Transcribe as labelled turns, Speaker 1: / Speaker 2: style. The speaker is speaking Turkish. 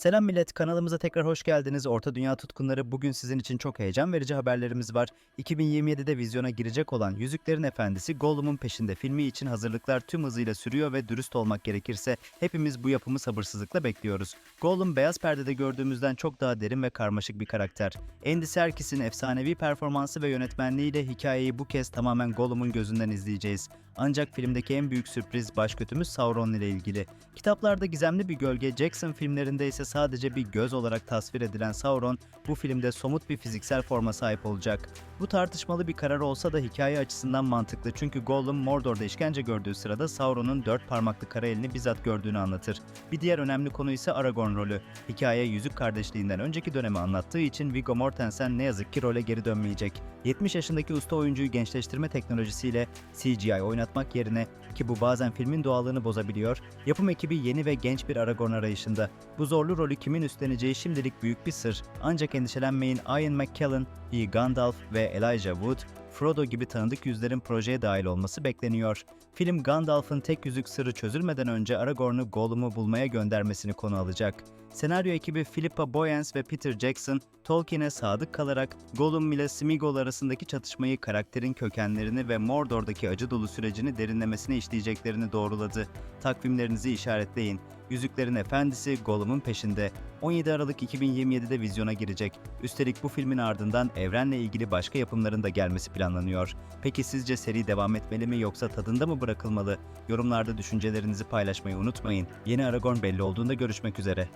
Speaker 1: Selam millet, kanalımıza tekrar hoş geldiniz. Orta Dünya Tutkunları bugün sizin için çok heyecan verici haberlerimiz var. 2027'de vizyona girecek olan Yüzüklerin Efendisi Gollum'un peşinde filmi için hazırlıklar tüm hızıyla sürüyor ve dürüst olmak gerekirse hepimiz bu yapımı sabırsızlıkla bekliyoruz. Gollum beyaz perdede gördüğümüzden çok daha derin ve karmaşık bir karakter. Andy Serkis'in efsanevi performansı ve yönetmenliğiyle hikayeyi bu kez tamamen Gollum'un gözünden izleyeceğiz. Ancak filmdeki en büyük sürpriz başkötümüz Sauron ile ilgili. Kitaplarda gizemli bir gölge, Jackson filmlerinde ise sadece bir göz olarak tasvir edilen Sauron bu filmde somut bir fiziksel forma sahip olacak. Bu tartışmalı bir karar olsa da hikaye açısından mantıklı çünkü Gollum Mordor'da işkence gördüğü sırada Sauron'un dört parmaklı kara elini bizzat gördüğünü anlatır. Bir diğer önemli konu ise Aragorn rolü. Hikaye Yüzük Kardeşliğinden önceki dönemi anlattığı için Viggo Mortensen ne yazık ki role geri dönmeyecek. 70 yaşındaki usta oyuncuyu gençleştirme teknolojisiyle CGI oynatmak yerine ki bu bazen filmin doğallığını bozabiliyor, yapım ekibi yeni ve genç bir Aragorn arayışında. Bu zorlu rolü kimin üstleneceği şimdilik büyük bir sır. Ancak endişelenmeyin Ian McKellen, iyi Gandalf ve Elijah Wood, Frodo gibi tanıdık yüzlerin projeye dahil olması bekleniyor. Film Gandalf'ın tek yüzük sırrı çözülmeden önce Aragorn'u Gollum'u bulmaya göndermesini konu alacak. Senaryo ekibi Philippa Boyens ve Peter Jackson, Tolkien'e sadık kalarak Gollum ile Smeagol arasındaki çatışmayı, karakterin kökenlerini ve Mordor'daki acı dolu sürecini derinlemesine işleyeceklerini doğruladı. Takvimlerinizi işaretleyin. Yüzüklerin Efendisi Gollum'un peşinde. 17 Aralık 2027'de vizyona girecek. Üstelik bu filmin ardından evrenle ilgili başka yapımların da gelmesi planlanıyor. Peki sizce seri devam etmeli mi yoksa tadında mı bırakılmalı? Yorumlarda düşüncelerinizi paylaşmayı unutmayın. Yeni Aragorn belli olduğunda görüşmek üzere.